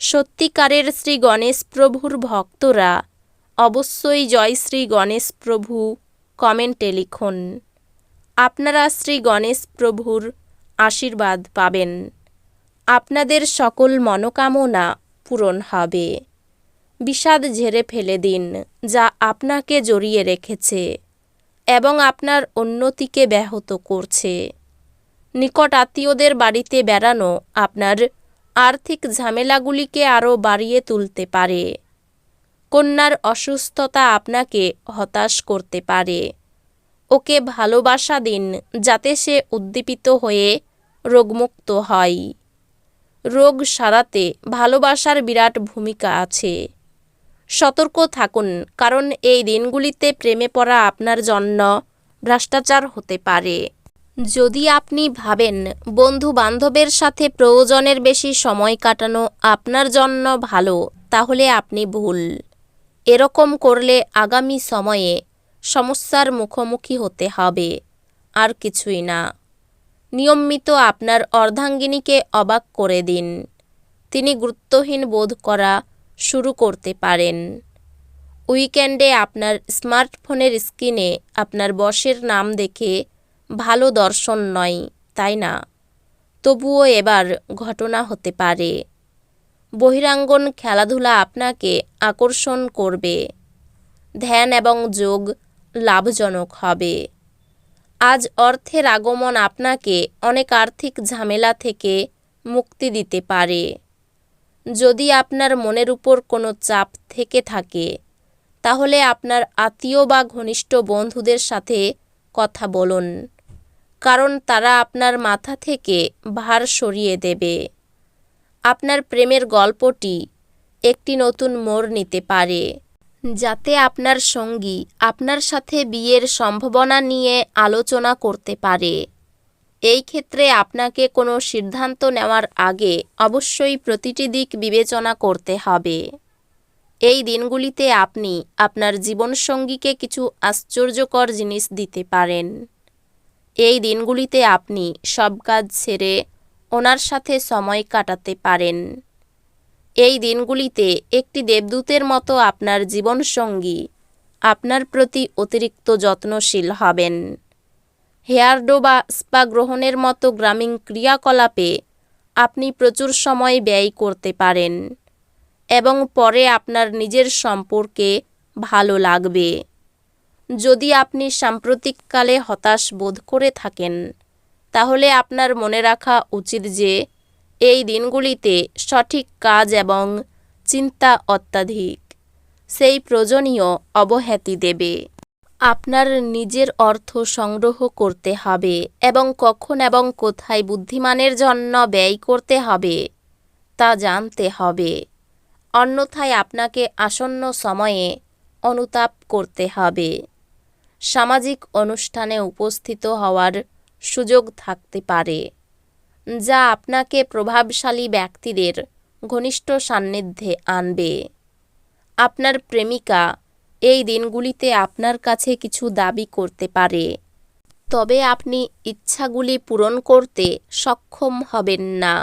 সত্যিকারের শ্রী গণেশ প্রভুর ভক্তরা অবশ্যই জয় শ্রী গণেশ প্রভু কমেন্টে লিখুন। আপনারা শ্রী গণেশ প্রভুর আশীর্বাদ পাবেন। আপনাদের সকল মনোকামনা পূরণ হবে। বিষাদ ঝেড়ে ফেলে দিন যা আপনাকে জড়িয়ে রেখেছে এবং আপনার উন্নতিকে ব্যাহত করছে। নিকট আত্মীয়দের বাড়িতে বেড়ানো আপনার আর্থিক ঝামেলাগুলিকে আরও বাড়িয়ে তুলতে পারে। কন্যার অসুস্থতা আপনাকে হতাশ করতে পারে। ওকে ভালোবাসা দিন, যাতে সে উদ্দীপিত হয়ে রোগমুক্ত হয়। রোগ সারাতে ভালোবাসার বিরাট ভূমিকা আছে। সতর্ক থাকুন, কারণ এই দিনগুলিতে প্রেমে পড়া আপনার জন্য ভ্রষ্টাচার হতে পারে। যদি আপনি ভাবেন বন্ধু বান্ধবের সাথে প্রয়োজনের বেশি সময় কাটানো আপনার জন্য ভালো, তাহলে আপনি ভুল। এরকম করলে আগামী সময়ে সমস্যার মুখোমুখি হতে হবে, আর কিছুই না। নিয়মিত আপনার অর্ধাঙ্গিনীকে অবাক করে দিন। তিনি গুরুত্বহীন বোধ করা শুরু করতে পারেন। উইকেন্ডে আপনার স্মার্টফোনের স্ক্রিনে আপনার বসের নাম দেখে ভালো দর্শন নয়, তাই না? তবুও এবার ঘটনা হতে পারে। বহিরাঙ্গন খেলাধুলা আপনাকে আকর্ষণ করবে। ধ্যান এবং যোগ লাভজনক হবে। আজ অর্থের আগমন আপনাকে অনেক আর্থিক ঝামেলা থেকে মুক্তি দিতে পারে। যদি আপনার মনের উপর কোনো চাপ থেকে থাকে, তাহলে আপনার আত্মীয় বা ঘনিষ্ঠ বন্ধুদের সাথে কথা বলুন। কারণ তারা আপনার মাথা থেকে ভার সরিয়ে দেবে। আপনার প্রেমের গল্পটি একটি নতুন মোড় নিতে পারে, যাতে আপনার সঙ্গী আপনার সাথে বিয়ের সম্ভাবনা নিয়ে আলোচনা করতে পারে। এই ক্ষেত্রে আপনাকে কোনো সিদ্ধান্ত নেওয়ার আগে অবশ্যই প্রতিটি দিক বিবেচনা করতে হবে। এই দিনগুলিতে আপনি আপনার জীবনসঙ্গীকে কিছু আশ্চর্যকর জিনিস দিতে পারেন। এই দিনগুলিতে আপনি সব কাজ ছেড়ে ওনার সাথে সময় কাটাতে পারেন। এই দিনগুলিতে একটি দেবদূতের মতো আপনার জীবনসঙ্গী আপনার প্রতি অতিরিক্ত যত্নশীল হবেন। হেয়ারডো বা স্পা গ্রহণের মতো গ্রামীণ ক্রিয়াকলাপে আপনি প্রচুর সময় ব্যয় করতে পারেন এবং পরে আপনার নিজের সম্পর্কে ভালো লাগবে। যদি আপনি সাম্প্রতিককালে হতাশ বোধ করে থাকেন, তাহলে আপনার মনে রাখা উচিত যে, এই দিনগুলিতে সঠিক কাজ এবং চিন্তা অত্যাধিক। সেই প্রয়োজনীয় অবহেতি দেবে। আপনার নিজের অর্থ সংগ্রহ করতে হবে এবং কখন এবং কোথায় বুদ্ধিমানের জন্য ব্যয় করতে হবে, তা জানতে হবে। অন্যথায় আপনাকে আসন্ন সময়ে অনুতাপ করতে হবে। সামাজিক অনুষ্ঠানে উপস্থিত হওয়ার সুযোগ থাকতে পারে, যা আপনাকে প্রভাবশালী ব্যক্তিদের ঘনিষ্ঠ সান্নিধ্যে আনবে। আপনার প্রেমিকা এই দিনগুলিতে আপনার কাছে কিছু দাবি করতে পারে, তবে আপনি ইচ্ছাগুলি পূরণ করতে সক্ষম হবেন না।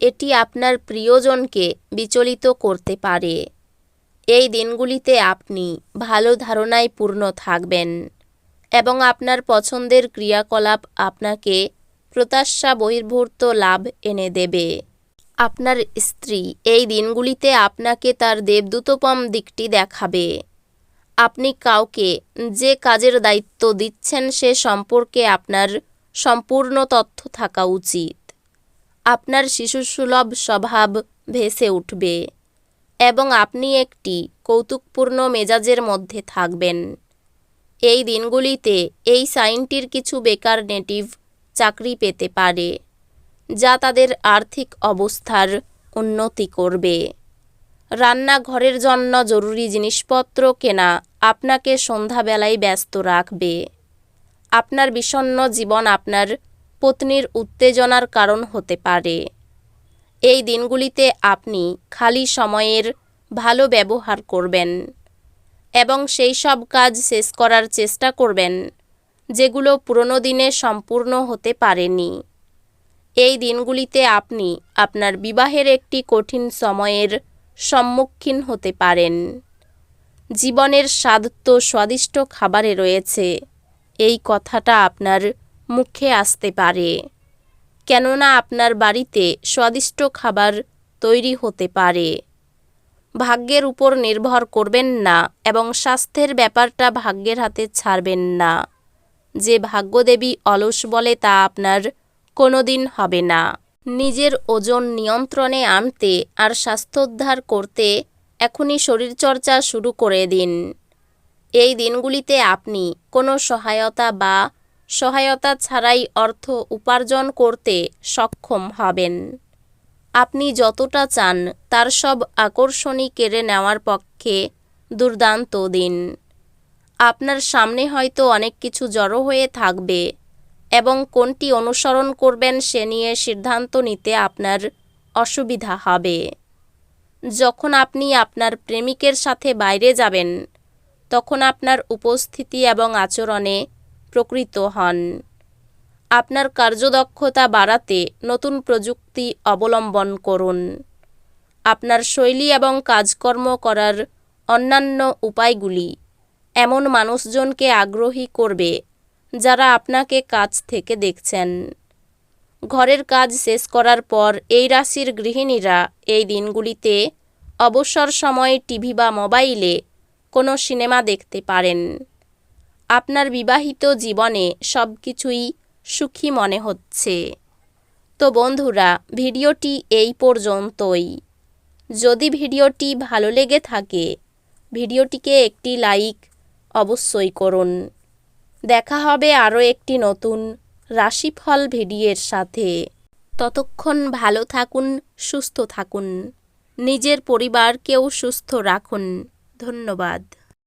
এটি আপনার প্রিয়জনকে বিচলিত করতে পারে। এই দিনগুলিতে আপনি ভালো ধারণায় পূর্ণ থাকবেন এবং আপনার পছন্দের ক্রিয়াকলাপ আপনাকে প্রত্যাশা বহির্ভূত লাভ এনে দেবে। আপনার স্ত্রী এই দিনগুলিতে আপনাকে তার দেবদূতপম দিকটি দেখাবে। আপনি কাউকে যে কাজের দায়িত্ব দিচ্ছেন সে সম্পর্কে আপনার সম্পূর্ণ তথ্য থাকা উচিত। আপনার শিশুসুলভ স্বভাব ভেসে উঠবে। এবং আপনি একটি কৌতুকপূর্ণ মেজাজের মধ্যে থাকবেন। এই দিনগুলিতে এই সাইনটির কিছু বেকার নেটিভ চাকরি পেতে পারে, যা তাদের আর্থিক অবস্থার উন্নতি করবে। রান্নাঘরের জন্য জরুরি জিনিসপত্র কেনা আপনাকে সন্ধ্যাবেলায় ব্যস্ত রাখবে। আপনার বিষণ্ণ জীবন আপনার পত্নীর উত্তেজনার কারণ হতে পারে। এই দিনগুলিতে আপনি খালি সময়ের ভালো ব্যবহার করবেন এবং সেই সব কাজ শেষ করার চেষ্টা করবেন, যেগুলো পুরনো দিনে সম্পূর্ণ হতে পারেনি। এই দিনগুলিতে আপনি আপনার বিবাহের একটি কঠিন সময়ের সম্মুখীন হতে পারেন। জীবনের স্বাদ তো স্বাদিষ্ট খাবারে রয়েছে, এই কথাটা আপনার মুখে আসতে পারে। কেননা আপনার বাড়িতে স্বাদিষ্ট খাবার তৈরি হতে পারে। ভাগ্যের উপর নির্ভর করবেন না এবং স্বাস্থ্যের ব্যাপারটা ভাগ্যের হাতে ছাড়বেন না। যে ভাগ্যদেবী অলস বলে তা আপনার কোনো দিন হবে না। নিজের ওজন নিয়ন্ত্রণে আনতে আর স্বাস্থ্যোদ্ধার করতে এখনই শরীরচর্চা শুরু করে দিন। এই দিনগুলিতে আপনি কোনো সহায়তা বা সহায়তা ছাড়াই অর্থ উপার্জন করতে সক্ষম হবেন। আপনি যতটা চান তার সব আকর্ষণই কেড়ে নেওয়ার পক্ষে দুর্দান্ত দিন। আপনার সামনে হয়তো অনেক কিছু জড়ো হয়ে থাকবে এবং কোনটি অনুসরণ করবেন সে নিয়ে সিদ্ধান্ত নিতে আপনার অসুবিধা হবে। যখন আপনি আপনার প্রেমিকের সাথে বাইরে যাবেন, তখন আপনার উপস্থিতি এবং আচরণে প্রকৃত হন। আপনার কার্যদক্ষতা বাড়াতে নতুন প্রযুক্তি অবলম্বন করুন। আপনার শৈলী এবং কাজকর্ম করার অন্যান্য উপায়গুলি এমন মানুষজনকে আগ্রহী করবে যারা আপনাকে কাজ থেকে দেখছেন। ঘরের কাজ শেষ করার পর এই রাশির গৃহিণীরা এই দিনগুলিতে অবসর সময়ে টিভি বা মোবাইলে কোনো সিনেমা দেখতে পারেন। আপনার বিবাহিত জীবনে সব কিছুই সুখী মনে হচ্ছে। তো বন্ধুরা, ভিডিওটি এই পর্যন্তই। যদি ভিডিওটি ভালো লেগে থাকে, ভিডিওটিকে একটি লাইক অবশ্যই করুন। দেখা হবে আরও একটি নতুন রাশিফল ভিডিওর সাথে। ততক্ষণ ভালো থাকুন, সুস্থ থাকুন। নিজের পরিবারকেও সুস্থ রাখুন। ধন্যবাদ।